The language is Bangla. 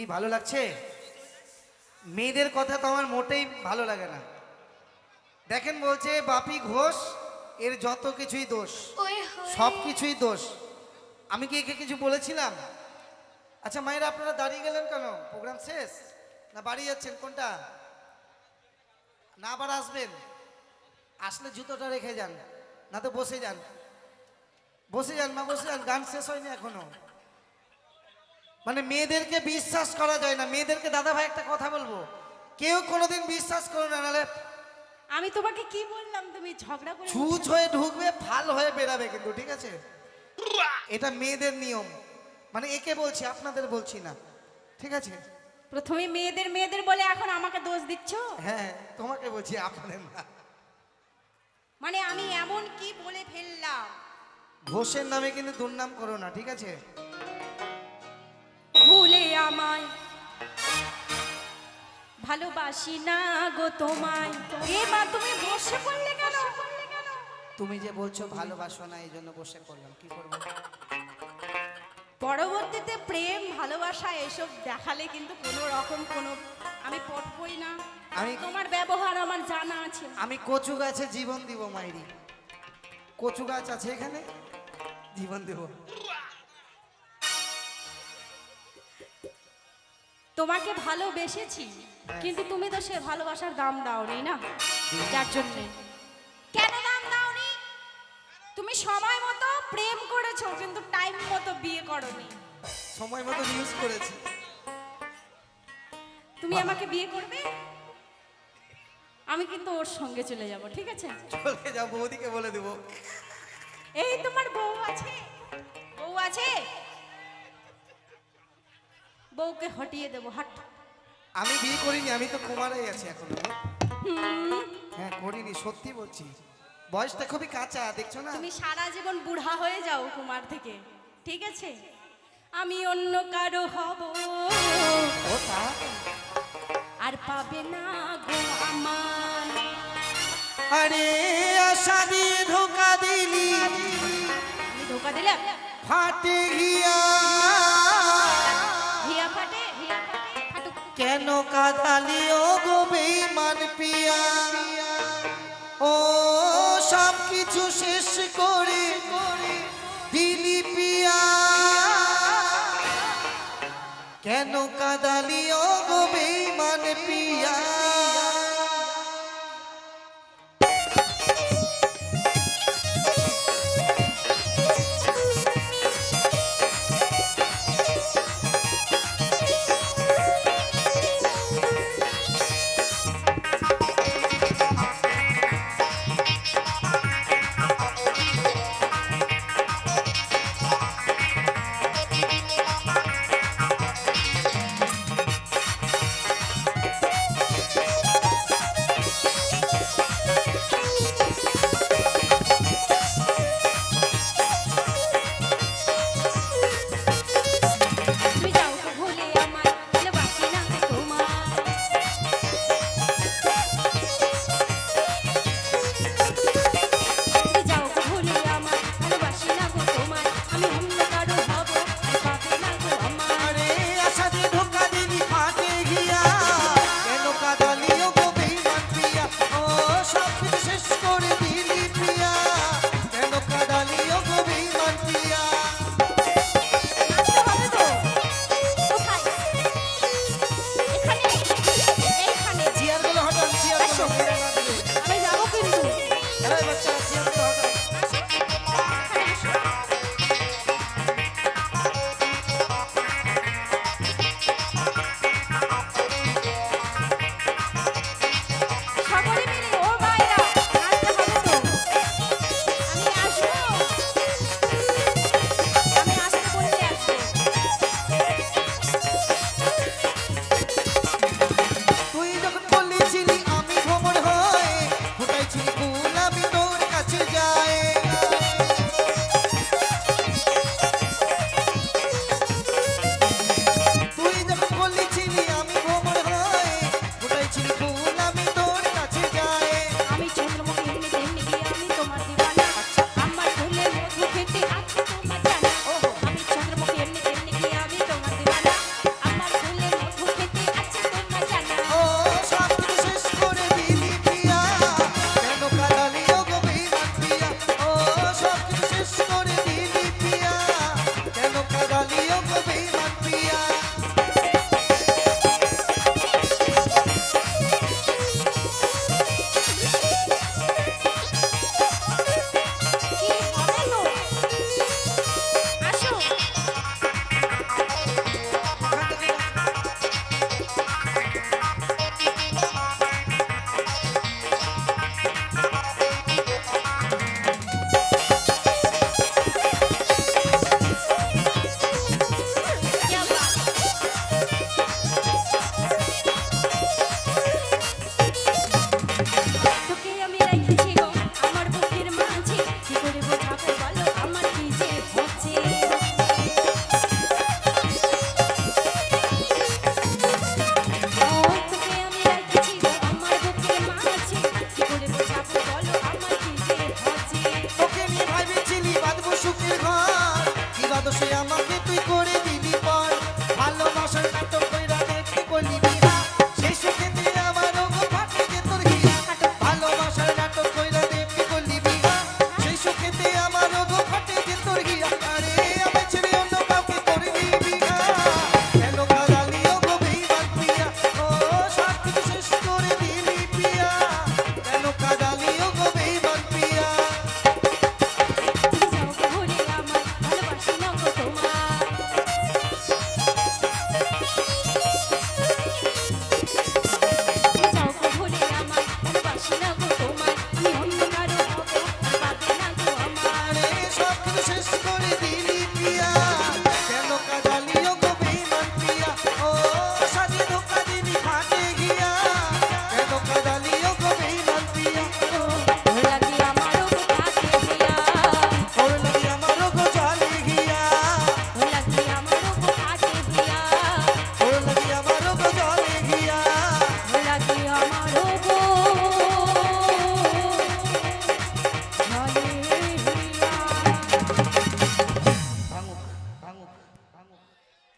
কি ভালো লাগছে? মেয়েদের কথা তো আমার মোটেই ভালো লাগে না। দেখেন বলছে বাপি ঘোষ এর যত কিছুই দোষ সব কিছুই দোষ। আমি কি একে কিছু বলেছিলাম? আচ্ছা মায়েরা আপনারা দাঁড়িয়ে গেলেন কেন? প্রোগ্রাম শেষ? না বাড়ি যাচ্ছেন? কোনটা? না আবার আসবেন। আসলে জুতোটা রেখে যান না তো বসে যান। বসে যান মা বসে যান। গান শেষ হয়নি এখনও। মানে মেয়েদেরকে বিশ্বাস করা যায় না। মেয়েদেরকে দাদা ভাই একটা কথা বলব। কেউ কোনোদিন বিশ্বাস করো না নাহলে আমি তোমাকে কি বললাম? তুমি ঝগড়া করে ছুঁচ হয়ে ঢুকবে ফাল হয়ে বেরাবে কিন্তু ঠিক আছে? এটা মেয়েদের নিয়ম। মানে একে বলছি আপনাদের বলছি না ঠিক আছে? প্রথমে মেয়েদের মেয়েদের বলে এখন আমাকে দোষ দিচ্ছ? হ্যাঁ তোমাকে বলছি আপনাদের না। মানে আমি এমন কি বলে ফেললাম? ঘোষের নামে কিন্তু দুর্নাম করো না ঠিক আছে? আমায়। ভালোবাসি না গো তোমায়। এ মা তুমি বসে পড়লে কেন? তুমি যে বলছো ভালোবাসো না এই জন্য বসে করলাম কি করব? পরবর্তীতে প্রেম ভালোবাসা এসব দেখালে কিন্তু কোনো রকম কোনো আমি পটবই না। আমি- তোমার ব্যবহার আমার জানা আছে। আমি কচু গাছে জীবন দিব মাইরি। কচু গাছ আছে এখানে? জীবন দেব। তোমাকে ভালোবেসেছি কিন্তু তুমি তো সে ভালোবাসার দাম দাওনি না? যার জন্য। কেন দাম দাওনি? তুমি সময় মতো প্রেম করেছ কিন্তু টাইম মতো বিয়ে করনি। সময় মতো ইউজ করেছি। তুমি আমাকে বিয়ে করবে? আমি কিন্তু ওর সঙ্গে চলে যাব ঠিক আছে? চলে যাও বৌদিকে বলে দেবো। এই তোমার বউ আছে? বউ আছে? বউকে হটিয়ে দেবো হাট। আমি বিয়ে করিনি আমি তো কুমারাই আছি এখন হ্যাঁ করিনি সত্যি বলছি। বয়সটা খুবই কাঁচা দেখছ না? তুমি সারা জীবন বুড়া হয়ে যাও কুমার থেকে ঠিক আছে? আমি অন্য কারও হব। ও তা? আর পাবে না গো আমার। আরে আশা দিয়ে ধোকা দিলি। আমি ধোকা দিলাম? ফাটে গিয়া। কাদালি? ও গো বেমান পিয়া। ও সব কিছু শেষ করে দিলি পিয়া। কেন কাদালি? গো বেমান পিয়া। queria me